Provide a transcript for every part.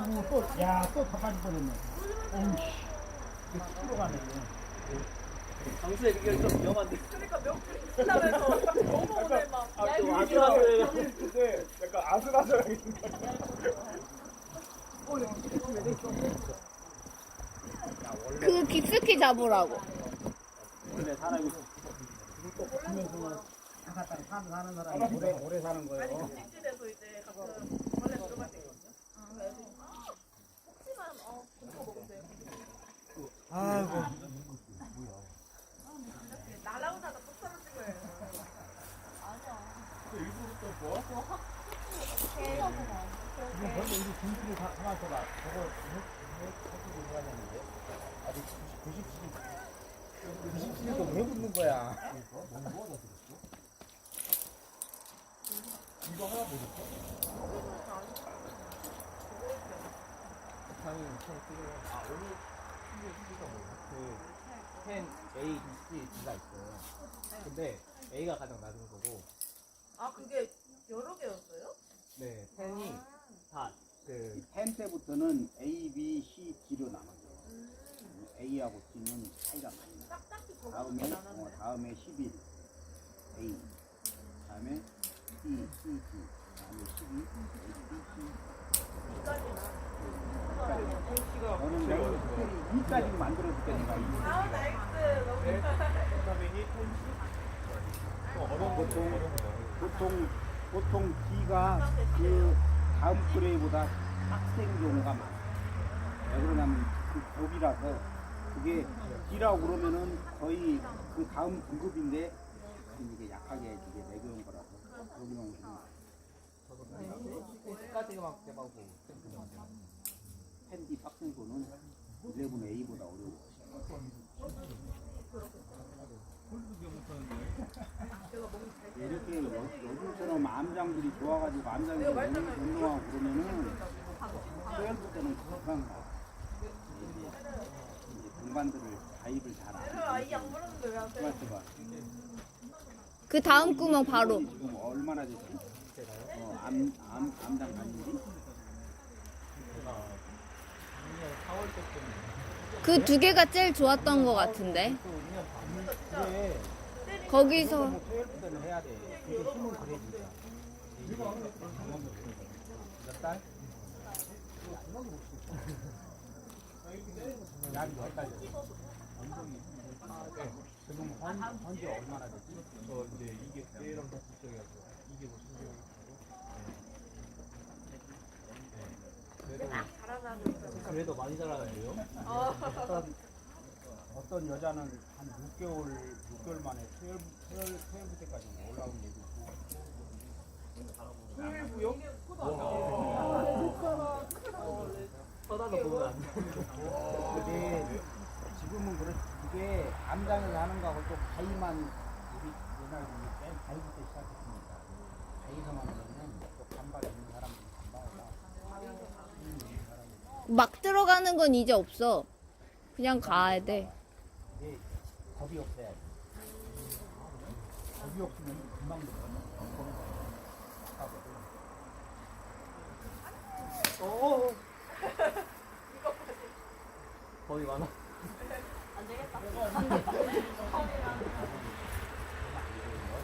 아이고 또, 야, 또 다 빠질 뻔했네. 어우씨. 이거 툭으로 가네. 강수의 그게 좀 위험한데. 그러니까 명풀이 끝나면서 너무 오늘 막 아, 또 얄미워. 아슬아슬해요. 근데 약간 아슬아슬하게 그 깊숙이 잡으라고. 근데 사람이 또 보면서는 항상 사는 사는 사람이 오래, 오래 사는 거예요. 그 찜질에서 이제 가끔 원래 들어갈 때 있거든요. 그래서 아, 혹시만 어 공포 먹으세요. 아이고. 날아오다가 또 떨어진 거예요. 벌써 우리 중심을 다 가만있어봐. 저거 해주고 해야 되는데. 아직 97, 97도 왜 붙는 거야? 아, 오늘 신규가 뭐야? 그, 펜 A, B, C D가 있어요. 근데 A가 가장 낮은 거고, 아 그게 여러 개였어요? 네, 펜이 다, 그, 10 때부터는 A, B, C, D로 나눠져. A하고 D는 차이가 많이 나. 딱딱히 다음에, 적어놓지 어, 않았네. 다음에 11. A. 다음에 C, C, D. 다음에 12. A, B, C. 이까지나. 특별히 2까지 만들어줄 테니까. 아 나이스 너무 보통, 보통, 보통 D가 그 다음 그레이보다 빡센 경우가 많아. 왜 그러냐면 그 겹이라서 그게 D라고 그러면은 거의 그 다음 등급인데 이게 약하게 이게 매겨온 거라서 여기는 오시면 C까지만 깨봐고, 그냥 팬디 빡센 거는 11A보다 어려워. 이렇게 요, 요즘처럼 암장들이 좋아가지고 암장이 운동하고 그러면은 수혈부 때는 금방 가. 이제, 이제 동반들을 가입을 잘안 그래요 아이 해. 약 물었는데 왜안 돼? 맞죠? 그 다음 구멍 바로. 지금 얼마나 됐지? 어, 암, 암, 암장 다니지? 제가 작년 4월 때쯤에 그두 개가 제일 좋았던 것 같은데. 또 2년 반. 그래. 거기서 때는 해야 돼. 그게 힘은 그래, 진짜. 몇 달? 약몇 달? 지금 현, 현재 얼마나 됐지? 저 이제 이게 때랑 같이 시작해가지고 이게 뭐 신경이 잘하는 그래도 많이 자라는데요? 어떤, 여자는 한 6개월, 6개월 만에 수혈, 수혈, 수혈부 때까지 올라온 얘기 있고. 쳐다도 보면 안 돼. 근데 지금은 그렇 그게 암장이 나는 거하고 또 가위만 우리 옛날 맨 가위부터 시작했으니까 가위서만 하면 또 간발 있는 사람들이 간발하다 막 들어가는 건 이제 없어. 그냥 가야 돼. 겁이 없어야 돼 겁이 없으면 금방 들어가 어. 거의 많아.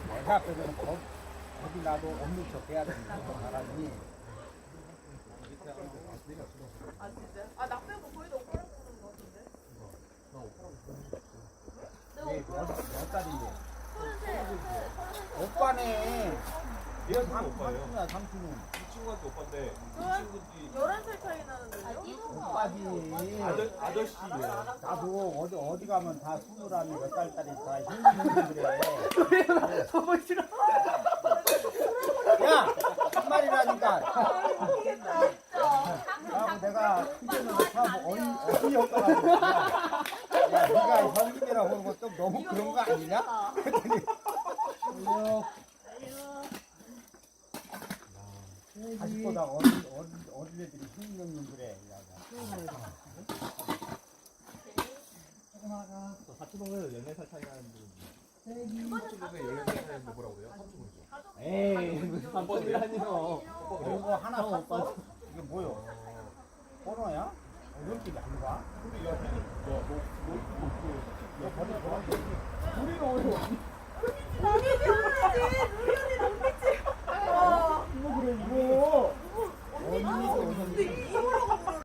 내가 앞에서는 겁, 겁이 나도 없는 척 해야 된다 사람이 아 진짜? 아나 빼고 거의 다 오빠랑 보는 거 같은데? 몇, 몇 살인데 서른세 오빠네 얘가 다 오빠예요. 삼촌이야 삼촌은 이 친구한테 오빠인데 이 친구들이 11살 차이 나는데요? 오빠지 아저, 아저씨예요 나도 어디 어디 가면 다 스물하니 몇 살짜리 다 힘든 그래. 야, 한 말이라니까. 아, 내가 그때는 참 어이 어이 였더라고. 야, 네가 현금이라고 하는 것도 너무 그런 거 아니냐? 그랬더니. 아직보다 어린 어린 어린 애들이 힘든 그래. 저 사촌동생은 14살 차이 나는 분. 사촌동생 14살 차이인데 뭐라고 그래요? 사촌이죠 에이, 무슨 사촌이라니요. 그리고 하나 샀어? 이게 뭐요? 어느 길이 안 가? 근데 야, 뭐, 뭐,